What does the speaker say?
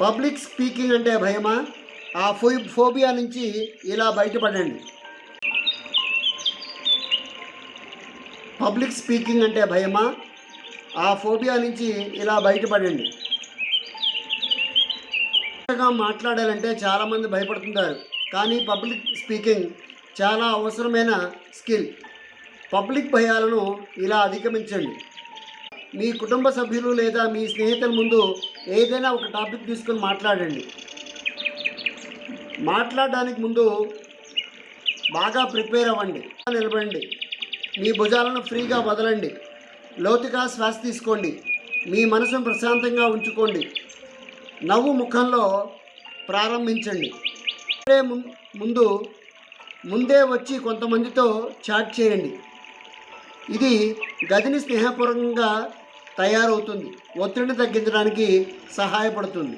Public speaking అంటే భయమా? ఆ ఫో ఫోబియా నుంచి ఇలా బయటపడండి. పబ్లిక్ స్పీకింగ్ అంటే భయమా? ఆ ఫోబియా నుంచి ఇలా బయటపడండి. మాట్లాడాలంటే చాలామంది భయపడుతుంటారు కానీ పబ్లిక్ స్పీకింగ్ చాలా అవసరమైన స్కిల్. పబ్లిక్ భయాలను ఇలా అధిగమించండి. మీ కుటుంబ సభ్యులు లేదా మీ స్నేహితుల ముందు ఏదైనా ఒక టాపిక్ తీసుకొని మాట్లాడండి. మాట్లాడడానికి ముందు బాగా ప్రిపేర్ అవ్వండి. నిలబడండి. మీ భుజాలను ఫ్రీగా వదలండి. లోతుగా శ్వాస తీసుకోండి. మీ మనసును ప్రశాంతంగా ఉంచుకోండి. నవ్వు ముఖంలో ప్రారంభించండి. ముం- ముందు ముందే వచ్చి కొంతమందితో చాట్ చేయండి. ఇది గదిని స్నేహపూర్వకంగా తయారవుతుంది. ఒత్తిడిని తగ్గించడానికి సహాయపడుతుంది.